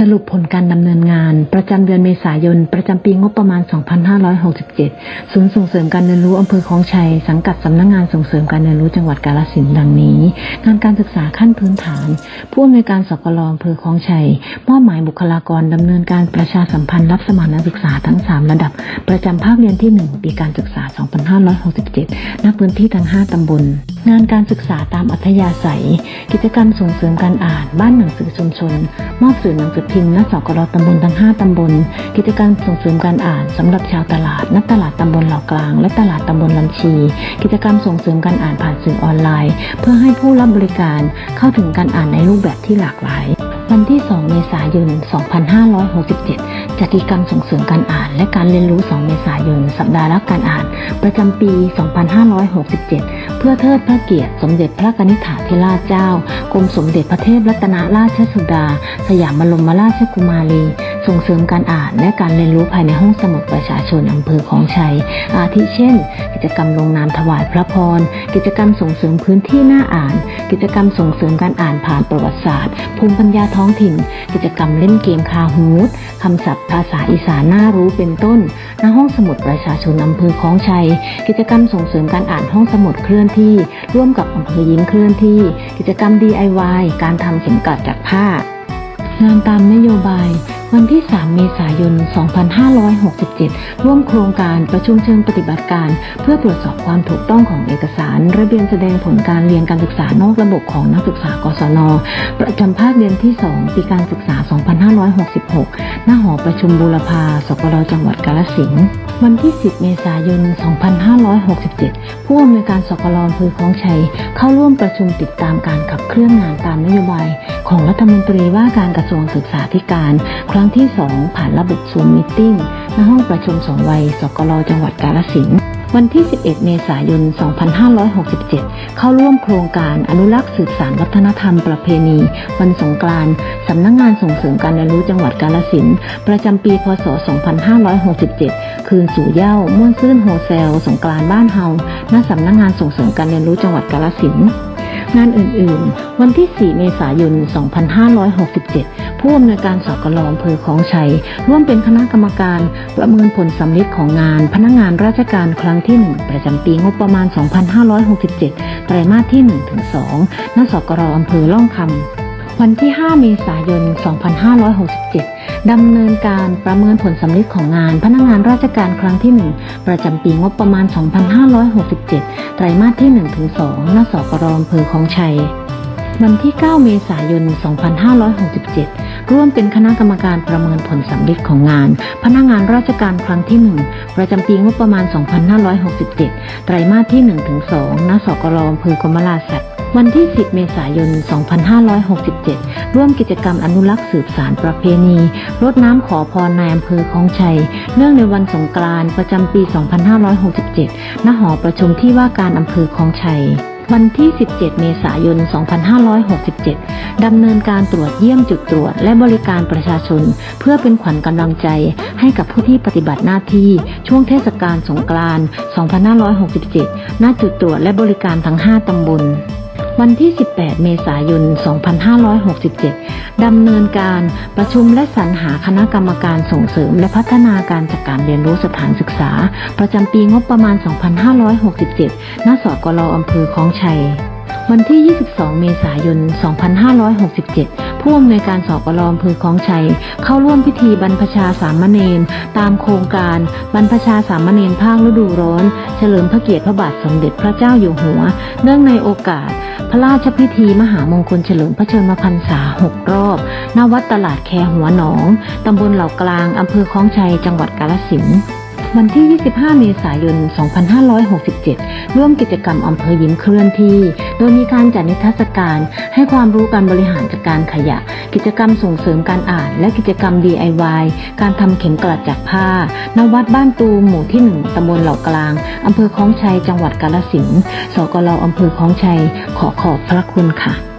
สรุปผลการดำเนินงาน ประจำเดือนเมษายน ประจำปีงบประมาณ 2567 ศูนย์ส่งเสริมการเรียนรู้อำเภอคลองชัย สังกัดสำนักงงานส่งเสริมการเรียนรู้จังหวัดกาฬสินธุ์ดังนี้ งานการศึกษาขั้นพื้นฐาน ผู้อำนวยการสกลอำเภอคลองชัยมอบหมายบุคลากรดำเนินการประชาสัมพันธ์รับสมัครนักศึกษาทั้ง 3 ระดับ ประจำภาคเรียนที่ 1 ปีการศึกษา 2567 ณ พื้นที่ทั้ง 5ตำบล งานการศึกษาตามอัธยาศัย กิจกรรมส่งเสริมการอ่าน บ้านหนังสือชุมชนมอบสื่อหนังสือพิมพ์ณสกรตำบลทั้ง 5 ตำบล กิจกรรมส่งเสริมการอ่านสำหรับชาวตลาดณตลาดตำบลเหล่ากลาง และตลาดตำบลลำชี กิจกรรมส่งเสริมการอ่านผ่านสื่อออนไลน์ เพื่อให้ผู้รับบริการเข้าถึงการอ่านในรูปแบบที่หลากหลาย วันที่ 2 เมษายน 2567 จัดกิจกรรมส่งเสริมการอ่าน และการเรียนรู้ 2 เมษายน สัปดาห์รักการอ่าน ประจำปี 2567 เพื่อเทิดพระเกียรติ สมเด็จพระกนิษฐาธิราชเจ้า กรมสมเด็จพระเทพรัตนราชสุดา สยามบรมราชกุมารี ส่งเสริมการอ่านและการเรียนรู้ภายในห้องสมุดประชาชนอำเภอของชัย อาทิเช่น กิจกรรมลงนามถวายพระพร กิจกรรมส่งเสริมพื้นที่หน้าอ่าน กิจกรรมส่งเสริมการอ่านผ่านประวัติศาสตร์ ภูมิปัญญาท้องถิ่น กิจกรรมเล่นเกมคาฮูดคำศัพท์ภาษาอีสานน่ารู้เป็นต้นณห้องสมุดประชาชนอำเภอคลองชัย กิจกรรมส่งเสริมการอ่านห้องสมุดเคลื่อนที่ ร่วมกับอำเภอยิ้มเคลื่อนที่ กิจกรรม DIY การทำเข็มกลัดจากผ้างานตามนโยบาย วันที่ 3 เมษายน 2567 ร่วมโครงการประชุมเชิงปฏิบัติการ เพื่อตรวจสอบความถูกต้องของเอกสาร ระเบียนแสดงผลการเรียนการศึกษานอกระบบของนักศึกษากศน ประจำภาคเรียนที่ 2 ปีการศึกษา 2566ณหอประชุมบูรพาสกลจังหวัดกาฬสินธุ์ วันที่ 10 เมษายน 2567 ผู้อำนวยการสกลอำเภอคลองชัย เข้าร่วมประชุมติดตามการขับเคลื่อนงานตามนโยบาย ของรัฐมนตรีว่าการกระทรวงศึกษาธิการ ครั้งที่ 2 ผ่านระบบซูมมิทติ้งณห้องประชุมสองวัยสกลจังหวัดกาฬสินธุ์ วันที่ 11 เมษายน 2567 เข้าร่วมโครงการอนุรักษ์สืบสานวัฒนธรรมประเพณี วันสงกรานต์สำนักงงานส่งเสริมการเรียนรู้จังหวัดกาลสินประจำปี พศ 2567 คืนสู่เย้าม่วนซื่นโฮเซล สงกรานต์บ้านเฮาณสำนักงงานส่งเสริมการเรียนรู้จังหวัดกาลสิน งานอื่นๆ วันที่ 4 เมษายน 2567 ผู้อำนวยการสกลอำเภอของชัย ร่วมเป็นคณะกรรมการประเมินผลสำลิดของงาน พนักงานราชการครั้งที่ 1 ประจำปีงบประมาณ 2567 ไตรมาสที่ 1-2 ณ สกลอำเภอล่องคำ วันที่ 5 เมษายน 2567 ดำเนินการประเมินผลสำลิดของงาน พนักงานราชการครั้งที่ 1 ประจำปีงบประมาณ 2567 ไตรมาสที่ 1-2ณสกลอำเภอคลองชัย วันที่ 9 เมษายน 2567 ร่วมเป็นคณะกรรมการประเมินผลสำลิดของงาน พนักงานราชการครั้งที่ 1 ประจำปีงบประมาณ 2567 ไตรมาสที่ 1-2ณสกลอำเภอกรมราสัตว์ วันที่ 10 เมษายน 2567 ร่วมกิจกรรมอนุรักษ์สืบสารประเพณี รดน้ำขอพรในอำเภอคลองชัย เนื่องในวันสงกรานต์ประจำปี 2567 ณ หอประชุมที่ว่าการอำเภอคลองชัยวันที่ 17 เมษายน 2567 ดำเนินการตรวจเยี่ยมจุดตรวจ และบริการประชาชน เพื่อเป็นขวัญกำลังใจให้กับผู้ที่ปฏิบัติหน้าที่ ช่วงเทศกาลสงกรานต์ 2567 ณ จุดตรวจและบริการทั้ง 5 ตำบล วันที่ 18 เมษายน 2567 ดำเนินการประชุมและสรรหาคณะกรรมการส่งเสริม และพัฒนาการจัดการเรียนรู้สถานศึกษา ประจำปีงบประมาณ 2567 ณ สกลอำเภอคลองชัย วันที่ 22 เมษายน 2567 ผู้อำนวยการสกลอำเภอคลองชัย เข้าร่วมพิธีบรรพชาสามเณรตามโครงการบรรพชาสามเณรภาคฤดูร้อน เฉลิมพระเกียรติพระบาทสมเด็จพระเจ้าอยู่หัว เนื่องในโอกาส พระราชพิธีมหามงคลเฉลิมพระชนมพรรษา 6 รอบณวัดตลาดแคหัวหนอง ตำบลเหล่ากลาง อำเภอคลองชัย จังหวัดกาฬสินธุ์วันที่ 25 เมษายน 2567 ร่วมกิจกรรมอำเภอยิ้มเคลื่อนที่ โดยมีการจัดนิทรรศการให้ความรู้การบริหารจัดการขยะ กิจกรรมส่งเสริมการอ่าน และกิจกรรม DIY การทำเข็มกลัดจากผ้า ณ วัดบ้านตูมหมู่ที่ 1ตำบลเหล่ากลางอำเภอคลองชัย จังหวัดกาฬสินธุ์สกลอำเภอคลองชัย ขอขอบพระคุณค่ะ